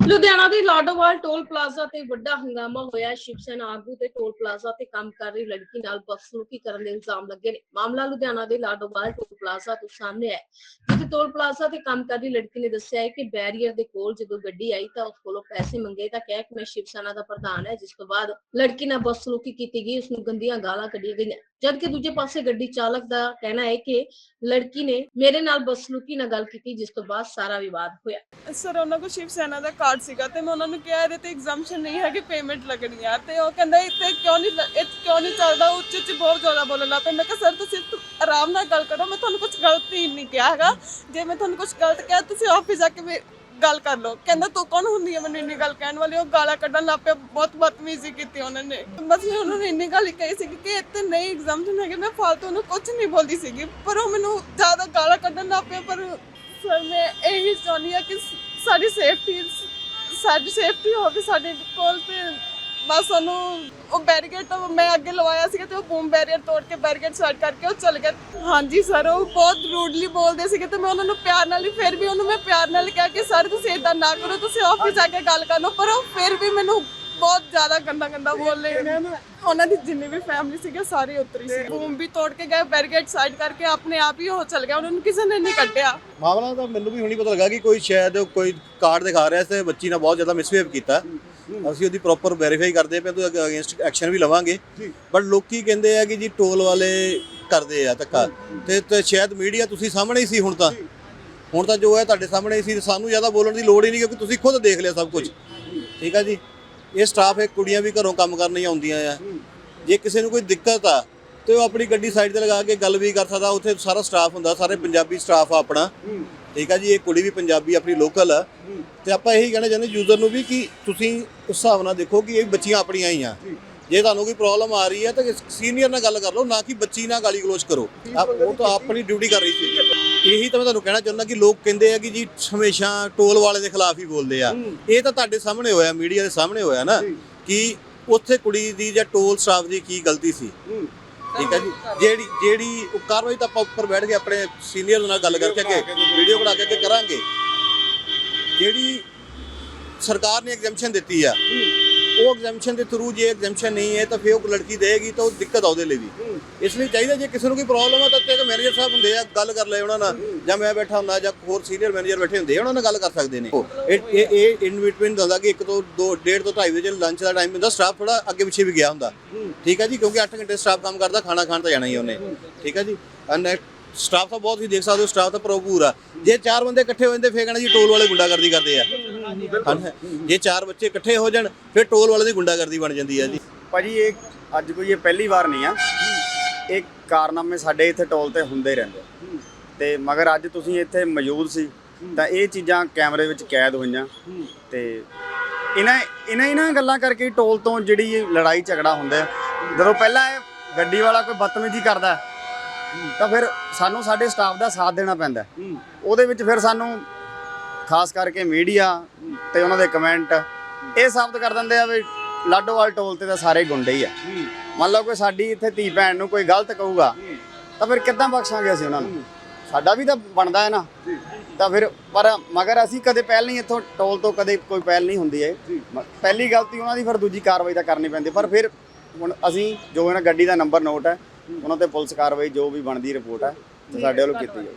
ਲੁਧਿਆਣਾ ਦੇ Ladowal toll plaza ਤੇ ਵੱਡਾ ਹੰਗਾਮਾ ਹੋਇਆ। ਸ਼ਿਵ ਸੈਨਾ ਆਗੂ ਤੇ ਟੋਲ ਪਲਾਜ਼ਾ ਤੇ ਕੰਮ ਕਰ ਰਹੀ ਲੜਕੀ ਨਾਲ ਬਦਸਲੂਕੀ ਕਰਨ ਦੇ ਇਲਜ਼ਾਮ ਲੱਗੇ ਨੇ। ਮਾਮਲਾ ਲੁਧਿਆਣਾ ਦੇ ਲਾਡੋਵਾਲ ਟੋਲ ਪਲਾਜ਼ਾ ਤੋਂ ਸਾਹਮਣੇ ਹੈ, ਜਿੱਥੇ ਟੋਲ ਪਲਾਜ਼ਾ ਤੇ ਕੰਮ ਕਰ ਰਹੀ ਲੜਕੀ ਨੇ ਦੱਸਿਆ ਹੈ ਕਿ ਬੈਰੀਅਰ ਦੇ ਕੋਲ ਜਦੋਂ ਗੱਡੀ ਆਈ ਤਾਂ ਉਸ ਕੋਲੋਂ ਪੈਸੇ ਮੰਗੇ ਤਾਂ ਕਹਿ ਕਿ ਮੈਂ ਸ਼ਿਵ ਸੈਨਾ ਦਾ ਪ੍ਰਧਾਨ ਹੈ, ਜਿਸ ਤੋਂ ਬਾਅਦ ਲੜਕੀ ਨਾਲ ਬਦਸਲੂਕੀ ਕੀਤੀ ਗਈ ਉਸ ਨੂੰ ਗੰਦੀਆਂ ਗਾਲਾਂ ਕੱਢੀਆਂ ਗਈਆਂ। ਜਦਕਿ ਦੂਜੇ ਪਾਸੇ ਗੱਡੀ ਚਾਲਕ ਦਾ ਕਹਿਣਾ ਹੈ ਕਿ ਲੜਕੀ ਨੇ ਮੇਰੇ ਨਾਲ ਬਦਸਲੂਕੀ ਨਾਲ ਗੱਲ ਕੀਤੀ, ਜਿਸ ਤੋਂ ਬਾਅਦ ਸਾਰਾ ਵਿਵਾਦ ਹੋਇਆ। ਸਰ, ਉਹਨਾਂ ਕੋਲ ਸ਼ਿਵ ਸੈਨਾ ਦਾ ਕਾਰਡ ਸੀਗਾ ਤੇ ਮੈਂ ਉਹਨਾਂ ਨੂੰ ਕਿਹਾ ਇਹਦੇ ਤੇ ਐਗਜ਼ਾਮਸ਼ਨ ਨਹੀਂ ਹੈ ਕਿ ਪੇਮੈਂਟ ਲੱਗਣੀ ਆ। ਤੇ ਉਹ ਕਹਿੰਦਾ, ਇੱਥੇ ਕਿਉਂ ਨਹੀਂ ਲ- ਇਹ ਕਿਉਂ ਨਹੀਂ ਚੱਲਦਾ? ਉੱਚ ਉੱਚ ਬਹੁਤ ਜ਼ਿਆਦਾ ਬੋਲਣ ਲੱਗ ਪਏ। ਮੈਂ ਕਿਹਾ, ਸਰ, ਤੁਸੀਂ ਆਰਾਮ ਨਾਲ ਗੱਲ ਕਰੋ। ਮੈਂ ਤੁਹਾਨੂੰ ਕੁਝ ਗਲਤ ਹੀ ਨਹੀਂ ਕਿਹਾ ਹੈਗਾ। ਜੇ ਮੈਂ ਤੁਹਾਨੂੰ ਕੁਝ ਗਲਤ ਕਿਹਾ, ਤੁਸੀਂ ਆਫਿਸ ਜਾ ਕੇ ਮੇ- ਗੱਲ ਕਰ ਲਓ। ਕਹਿੰਦਾ, ਤੂੰ ਕੌਣ ਹੁੰਦੀ ਹੈ ਮੈਨੂੰ ਇੰਨੀ ਗੱਲ ਕਹਿਣ ਵਾਲੀ? ਉਹ ਗਾਲਾਂ ਕੱਢਣ ਲੱਗ ਪਿਆ। ਬਹੁਤ ਬਦਤਮੀਜ਼ੀ ਕੀਤੀ ਉਹਨਾਂ ਨੇ। ਬਸ ਮੈਂ ਉਹਨਾਂ ਨੂੰ ਇੰਨੀ ਗੱਲ ਹੀ ਕਹੀ ਸੀ ਕਿ ਇੱਥੇ ਨਹੀਂ ਐਗਜ਼ਾਮਸ਼ਨ ਹੈਗੇ। ਮੈਂ ਫਾਲਤੂ ਨੂੰ ਕੁਝ ਨਹੀਂ ਬੋਲਦੀ ਸੀਗੀ। ਪਰ ਉਹ ਮੈਨੂੰ ਜ਼ਿਆਦਾ ਗਾਲਾਂ ਕੱਢਣ ਲੱਗ ਪਿਆ। ਪਰ ਸਰ, ਮੈਂ ਇਹੀ ਚਾਹੁੰਦੀ ਹਾਂ ਕਿ ਸਾਡੀ ਸੇਫਟੀ ਸਾਡੀ ਸੇਫਟੀ ਹੋਵੇ, ਸਾਡੇ ਕੋਲ ਤੇ ਬਸ ਉਹਨੂੰ ਉਹ ਬੈਰੀਕੇਡ ਮੈਂ ਅੱਗੇ ਲਵਾਇਆ ਸੀਗਾ ਤੇ ਉਹ ਬੂਮ ਬੈਰੀਅਰ ਤੋੜ ਕੇ ਬੈਰੀਕੇਡ ਸਟਾਰਟ ਕਰਕੇ ਉਹ ਚਲ ਗਿਆ। ਹਾਂਜੀ ਸਰ ਉਹ ਬਹੁਤ ਰੂਡਲੀ ਬੋਲਦੇ ਸੀਗੇ ਤੇ ਮੈਂ ਉਹਨਾਂ ਨੂੰ ਪਿਆਰ ਨਾਲ ਹੀ ਫਿਰ ਵੀ ਉਹਨੂੰ ਮੈਂ ਪਿਆਰ ਨਾਲ ਕਿਹਾ ਕਿ ਸਰ ਤੁਸੀਂ ਇਦਾਂ ਨਾ ਕਰੋ, ਤੁਸੀਂ ਆਫਿਸ ਜਾ ਕੇ ਗੱਲ ਕਰ ਲਓ, ਪਰ ਉਹ ਫਿਰ ਵੀ ਮੈਨੂੰ ਬਹੁਤ ਜ਼ਿਆਦਾ ਗੰਦਾ ਗੰਦਾ ਬੋਲੇ ਉਹਨਾਂ ਦੀ ਜਿੰਨੀ ਵੀ ਫੈਮਿਲੀ ਸੀਗੇ ਸਾਰੇ ਉਤਰੀ ਸੀ। ਬੂਮ ਵੀ ਤੋੜ ਕੇ ਗਏ ਬੈਰੀਕੇਡ ਸਾਈਡ ਕਰਕੇ ਆਪਣੇ ਆਪ ਹੀ ਉਹ ਚਲ ਗਿਆ। ਉਹਨਾਂ ਨੂੰ ਕਿਸੇ ਨੇ ਨਹੀਂ ਕੱਢਿਆ। ਮਾਮਲਾ ਤਾਂ ਮੈਨੂੰ ਵੀ ਹੁਣੀ ਪਤਾ ਲੱਗਾ ਕਿ ਕੋਈ ਸ਼ਾਇਦ ਕੋਈ ਕਾਰਡ ਦਿਖਾ ਰਿਹਾ ਸੀ ਬੱਚੀ ਨੇ ਬਹੁਤ ਜ਼ਿਆਦਾ ਮਿਸਬਿਹੇਵ ਕੀਤਾ। ਅਸੀਂ ਉਹਦੀ ਪ੍ਰੋਪਰ ਵੈਰੀਫਾਈ ਕਰਦੇ ਪਏ ਤੇ ਅਗੇਂਸਟ ਐਕਸ਼ਨ ਵੀ ਲਵਾਂਗੇ। ਬਟ ਲੋਕੀ ਕਹਿੰਦੇ ਆ ਕਿ ਜੀ ਟੋਲ ਵਾਲੇ ਕਰਦੇ ਆ ਧੱਕਾ। ਤੇ ਤੇ ਸ਼ਾਇਦ ਮੀਡੀਆ ਤੁਸੀਂ ਸਾਹਮਣੇ ਹੀ ਸੀ ਹੁਣ ਤਾਂ। ਹੁਣ ਤਾਂ ਜੋ ਹੈ ਤੁਹਾਡੇ ਸਾਹਮਣੇ ਹੀ ਸੀ ਸਾਨੂੰ ਜ਼ਿਆਦਾ ਬੋਲਣ ਦੀ ਲੋੜ ਹੀ ਨਹੀਂ ਕਿਉਂਕਿ ਤੁਸੀਂ ਖੁਦ ਦੇਖ ਲਿਆ ਸਭ ਕੁਝ। ਠੀਕ ਆ ਜੀ? ਇਹ ਸਟਾਫ ਹੈ ਕੁੜੀਆਂ ਵੀ ਘਰੋਂ ਕੰਮ ਕਰਨ ਹੀ ਆਉਂਦੀਆਂ ਆ। ਜੇ ਕਿਸੇ ਨੂੰ ਕੋਈ ਦਿੱਕਤ ਆ, ਤੇ ਉਹ ਆਪਣੀ ਗੱਡੀ ਸਾਈਡ ਤੇ ਲਗਾ ਕੇ ਗੱਲ ਵੀ ਕਰ ਸਕਦਾ। ਉੱਥੇ ਸਾਰਾ ਸਟਾਫ ਹੁੰਦਾ, ਸਾਰੇ ਪੰਜਾਬੀ ਸਟਾਫ ਆ ਆਪਣਾ। ਠੀਕ ਆ ਜੀ, ਇਹ ਕੁੜੀ ਵੀ ਪੰਜਾਬੀ, ਆਪਣੀ ਲੋਕਲ ਆ। ਤੇ ਆਪਾਂ ਇਹੀ ਕਹਿਣਾ ਚਾਹੁੰਦੇ ਯੂਜ਼ਰ ਨੂੰ ਵੀ ਕਿ ਤੁਸੀਂ ਉਸ ਹਿਸਾਬ ਨਾਲ ਦੇਖੋ ਕਿ ਇਹ ਬੱਚੀਆਂ ਆਪਣੀਆਂ ਹੀ ਆ। ਜੇ ਤੁਹਾਨੂੰ ਕੋਈ ਪ੍ਰੋਬਲਮ ਆ ਰਹੀ ਹੈ ਤਾਂ ਸੀਨੀਅਰ ਨਾਲ ਗੱਲ ਕਰ ਲਓ ਨਾ ਕਿ ਬੱਚੀ ਨਾਲ ਗਾਲੀ ਗਲੋਚ ਕਰੋ। ਉਹ ਤਾਂ ਆਪਣੀ ਡਿਊਟੀ ਕਰ ਰਹੀ ਸੀ। ਇਹੀ ਤਾਂ ਮੈਂ ਤੁਹਾਨੂੰ ਕਹਿਣਾ ਚਾਹੁੰਦਾ ਕਿ ਲੋਕ ਕਹਿੰਦੇ ਆ ਕਿ ਜੀ ਹਮੇਸ਼ਾ ਟੋਲ ਵਾਲੇ ਦੇ ਖਿਲਾਫ ਹੀ ਬੋਲਦੇ ਆ। ਇਹ ਤਾਂ ਤੁਹਾਡੇ ਸਾਹਮਣੇ ਹੋਇਆ ਮੀਡੀਆ ਦੇ ਸਾਹਮਣੇ ਹੋਇਆ ਨਾ ਕਿ ਉੱਥੇ ਕੁੜੀ ਦੀ ਜਾਂ ਟੋਲ ਸਟਾਫ ਦੀ ਕੀ ਗਲਤੀ ਸੀ। ਠੀਕ ਹੈ ਜੀ? ਜਿਹੜੀ ਜਿਹੜੀ ਉਹ ਕਾਰਵਾਈ ਤਾਂ ਆਪਾਂ ਉੱਪਰ ਬੈਠ ਕੇ ਆਪਣੇ ਸੀਨੀਅਰ ਨਾਲ ਗੱਲ ਕਰਕੇ ਅੱਗੇ ਵੀਡੀਓ ਬਣਾ ਕੇ ਅੱਗੇ ਕਰਾਂਗੇ। ਜਿਹੜੀ ਸਰਕਾਰ ਨੇ ਐਗਜ਼ੈਂਪਸ਼ਨ ਦਿੱਤੀ ਆ ਉਹ ਐਗਜ਼ੈਂਪਸ਼ਨ ਦੇ ਥਰੂ ਜੇ ਐਗਜ਼ੈਂਪਸ਼ਨ ਨਹੀਂ ਹੈ ਤਾਂ ਫਿਰ ਉਹ ਲੜਕੀ ਦੇਗੀ ਤਾਂ ਉਹ ਦਿੱਕਤ ਆ ਉਹਦੇ ਲਈ ਵੀ। ਇਸ ਲਈ ਚਾਹੀਦਾ ਜੇ ਕਿਸੇ ਨੂੰ ਕੋਈ ਪ੍ਰੋਬਲਮ ਆ ਤਾਂ ਇੱਕ ਮੈਨੇਜਰ ਸਾਹਿਬ ਹੁੰਦੇ ਆ ਗੱਲ ਕਰ ਲੈ ਉਹਨਾਂ ਨਾਲ। ਜਾਂ ਮੈਂ ਬੈਠਾ ਹੁੰਦਾ ਜਾਂ ਹੋਰ ਸੀਨੀਅਰ ਮੈਨੇਜਰ ਬੈਠੇ ਹੁੰਦੇ ਉਹਨਾਂ ਨਾਲ ਗੱਲ ਕਰ ਸਕਦੇ ਨੇ। ਇਹ ਇਹ ਇਨ ਬਿਟਵੀਨ ਹੁੰਦਾ ਕਿ ਇੱਕ ਤੋਂ ਦੋ ਡੇਢ ਤੋਂ 2.5 ਵਜੇ ਲੰਚ ਦਾ ਟਾਈਮ ਹੁੰਦਾ ਸਟਾਫ ਥੋੜਾ ਅੱਗੇ ਪਿੱਛੇ ਵੀ ਗਿਆ ਹੁੰਦਾ। ਠੀਕ ਹੈ ਜੀ ਕਿਉਂਕਿ 8 ਘੰਟੇ ਸਟਾਫ ਕੰਮ ਕਰਦਾ ਖਾਣਾ ਖਾਣ ਤਾਂ ਜਾਣਾ ਹੀ ਉਹਨੇ। ਠੀਕ ਹੈ ਜੀ। ਅਨ ਸਟਾਫ ਤਾਂ ਬਹੁਤ ਹੀ ਦੇਖ ਸਕਦੇ ਹੋ ਸਟਾਫ ਤਾਂ ਭਰਪੂਰ ਆ। ਜੇ ਚਾਰ ਬੰਦੇ ਇਕੱਠੇ ਹੋ ਜਾਂਦੇ ਫੇਰ ਕਹਿਣਾ ਜੀ ਟੋਲ ਵਾਲੇ ਗੁੰਡਾਗਰਦੀ ਕਰਦੇ ਆ। ਹਨ ਜੇ ਚਾਰ ਬੱਚੇ ਇਕੱਠੇ ਹੋ ਜਾਣ ਫਿਰ ਟੋਲ ਵਾਲੇ ਦੀ ਗੁੰਡਾਗਰਦੀ ਬਣ ਜਾਂਦੀ ਆ ਜੀ ਭਾਜੀ ਇਹ ਅੱਜ ਕੋਈ ਇਹ ਪਹਿਲੀ ਵਾਰ ਨਹੀਂ ਆ ਇਹ ਕਾਰਨਾਮੇ ਸਾਡੇ ਇੱਥੇ ਟੋਲ ਤੇ ਹੁੰਦੇ ਰਹਿੰਦੇ। ਤੇ ਮਗਰ ਅੱਜ ਤੁਸੀਂ ਇੱਥੇ ਮੌਜੂਦ ਸੀ ਤਾਂ ਇਹ ਚੀਜ਼ਾਂ ਕੈਮਰੇ ਵਿੱਚ ਕੈਦ ਹੋਈਆਂ ਤੇ ਇਹਨਾਂ ਇਹਨਾਂ ਇਹਨਾਂ ਗੱਲਾਂ ਕਰਕੇ ਹੀ ਟੋਲ ਤੋਂ ਜਿਹੜੀ ਲੜਾਈ ਝਗੜਾ ਹੁੰਦਾ ਹੈ। ਜਦੋਂ ਪਹਿਲਾਂ ਇਹ ਗੱਡੀ ਵਾਲਾ ਕੋਈ ਬਦਤਮੀਜ਼ੀ ਕਰਦਾ ਹੈ, ਤਾਂ ਫਿਰ ਸਾਨੂੰ ਸਾਡੇ ਸਟਾਫ ਦਾ ਸਾਥ ਦੇਣਾ ਪੈਂਦਾ ਹੈ। ਉਹਦੇ ਵਿੱਚ ਫਿਰ ਸਾਨੂੰ ਖਾਸ ਕਰਕੇ ਮੀਡੀਆ ਤੇ ਉਹਨਾਂ ਦੇ ਕਮੈਂਟ, ਇਹ ਸਾਬਤ ਕਰ ਦਿੰਦੇ ਆ ਵੀ ਲਾਡੋਵਾਲ ਟੋਲ ਤੇ ਤਾਂ ਸਾਰੇ ਗੁੰਡੇ ਹੀ ਆ। ਮੰਨ ਲਓ ਕੋਈ ਸਾਡੀ ਇੱਥੇ ਧੀ ਭੈਣ ਨੂੰ ਕੋਈ ਗਲਤ ਕਹੂਗਾ, ਤਾਂ ਫਿਰ ਕਿੱਦਾਂ ਬਖਸ਼ਾਂਗੇ ਅਸੀਂ ਉਹਨਾਂ ਨੂੰ? ਸਾਡਾ ਵੀ ਤਾਂ ਬਣਦਾ ਹੈ ਨਾ। ਤਾਂ ਫਿਰ, ਪਰ ਮਗਰ ਅਸੀਂ ਕਦੇ ਪਹਿਲ ਨਹੀਂ ਇੱਥੋਂ ਟੋਲ ਤੋਂ ਕਦੇ ਕੋਈ ਪਹਿਲ ਨਹੀਂ ਹੁੰਦੀ ਹੈ ਪਹਿਲੀ ਗਲਤੀ ਉਹਨਾਂ ਦੀ, ਫਿਰ ਦੂਜੀ ਕਾਰਵਾਈ ਤਾਂ ਕਰਨੀ ਪੈਂਦੀ। ਪਰ ਫਿਰ ਹੁਣ ਅਸੀਂ ਜੋ ਇਹਨਾਂ ਗੱਡੀ ਦਾ ਨੰਬਰ ਨੋਟ ਹੈ, ਉਹਨਾਂ ਤੇ ਪੁਲਿਸ ਕਾਰਵਾਈ ਜੋ ਵੀ ਬਣਦੀ ਰਿਪੋਰਟ ਹੈ ਸਾਡੇ ਵੱਲੋਂ ਕੀਤੀ ਜਾਊ।